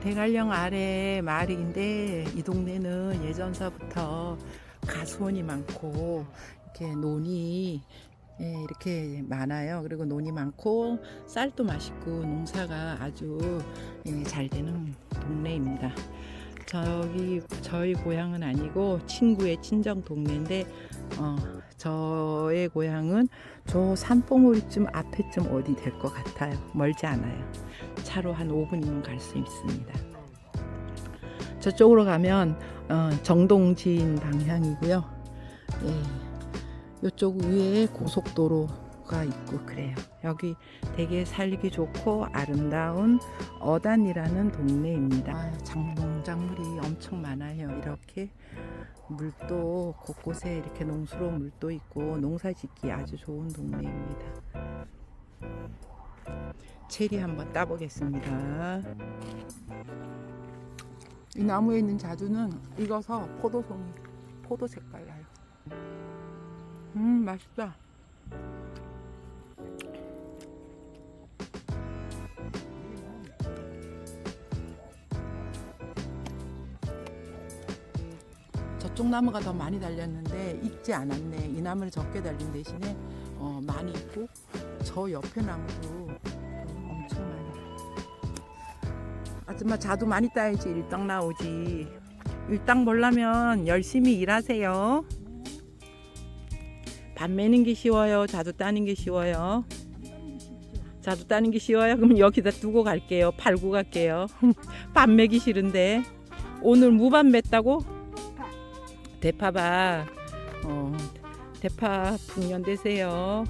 대관령 아래 마을인데 이 동네는 예전서부터 가수원이 많고 이렇게 논이 예, 이렇게 많아요. 그리고 논이 많고 쌀도 맛있고 농사가 아주 예, 잘 되는 동네입니다. 저기 저희 고향은 아니고 친구의 친정 동네인데 어, 저의 고향은 저 산봉우리쯤 앞에쯤 어디 될 것 같아요. 멀지 않아요. 차로 한 5분이면 갈 수 있습니다. 저쪽으로 가면 어, 정동진 방향이고요. 예, 이쪽 위에 고속도로가 있고 그래요. 여기 되게 살기 좋고 아름다운 어단이라는 동네입니다. 아, 장농작물이 엄청 많아요. 이렇게 물도 곳곳에 이렇게 농수로 물도 있고 농사짓기 아주 좋은 동네입니다. 체리 한번 따보겠습니다. 이 나무에 있는 자두는 익어서 포도송이 포도 색깔 나요. 음 맛있다. 저쪽 나무가 더 많이 달렸는데 익지 않았네. 이 나무를 적게 달린 대신에 어, 많이 있고 저 옆에 나무도 아줌마 자두 많이 따야지 일당 나오지. 일당 벌려면 열심히 일하세요. 밥 매는 게 쉬워요. 자두 따는 게 쉬워요. 자두 따는 게 쉬워요. 그럼 여기다 두고 갈게요. 팔고 갈게요. 밥 매기 싫은데 오늘 무밥 맸다고? 대파 봐. 어, 대파 풍년 되세요.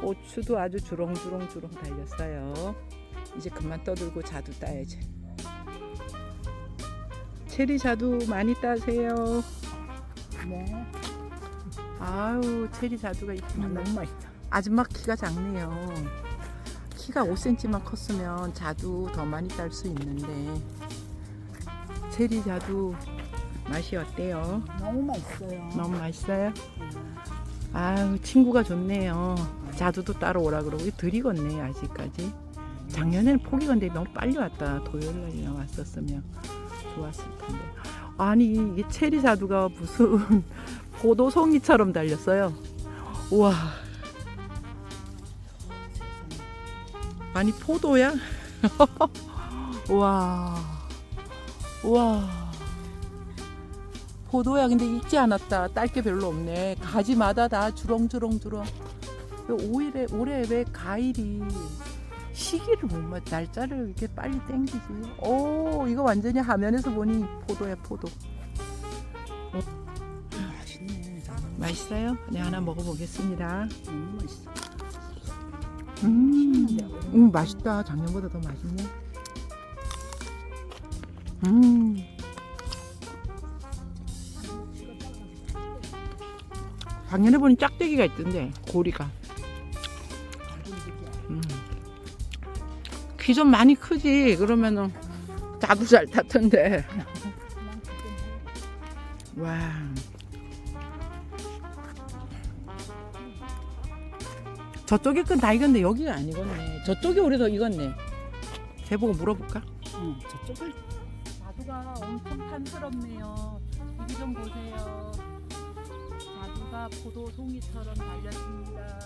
고추도 아주 주렁주렁주렁 달렸어요. 이제 그만 떠들고 자두 따야지. 체리 자두 많이 따세요. 네. 아유, 체리 자두가 있구나. 너무 맛있다. 아줌마 키가 작네요. 키가 5cm만 컸으면 자두 더 많이 딸 수 있는데 체리 자두 맛이 어때요? 너무 맛있어요. 너무 맛있어요? 아유 친구가 좋네요. 자두도 따러 오라 그러고 들이겠네 아직까지. 작년에는 포기 건데 너무 빨리 왔다. 토요일 날이나 왔었으면 좋았을 텐데. 아니 이게 체리 자두가 무슨 포도송이처럼 달렸어요. 우와. 아니 포도야? 우와. 우와. 포도야 근데 익지 않았다. 딸 게 별로 없네. 가지마다 다 주렁주렁주렁. 오일에 올해 왜 과일이 시기를 못 맞, 날짜를 이렇게 빨리 땡기지. 오 이거 완전히 화면에서 보니 포도야 포도. 맛있네. 맛있어요? 네 하나 먹어보겠습니다. 너무 맛있어. 음, 음 맛있다. 작년보다 더 맛있네. 음. 작년에 보니 짝대기가 있던데 고리가. 키좀 많이 크지. 그러면은 자두 잘 탔던데. 와. 저쪽에 건다 익었네. 여기가 안 익었네. 저쪽이 오래서 익었네. 제보고 물어볼까? 응, 저쪽을 자두가 엄청 탐스럽네요. 이리 좀 보세요. 자두가 포도 송이처럼 달렸습니다.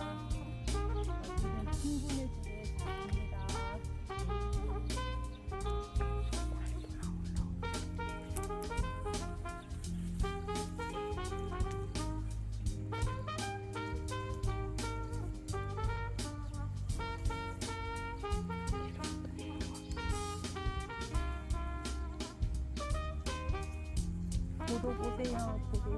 여기는 집 묻어보세 요. 보세 요.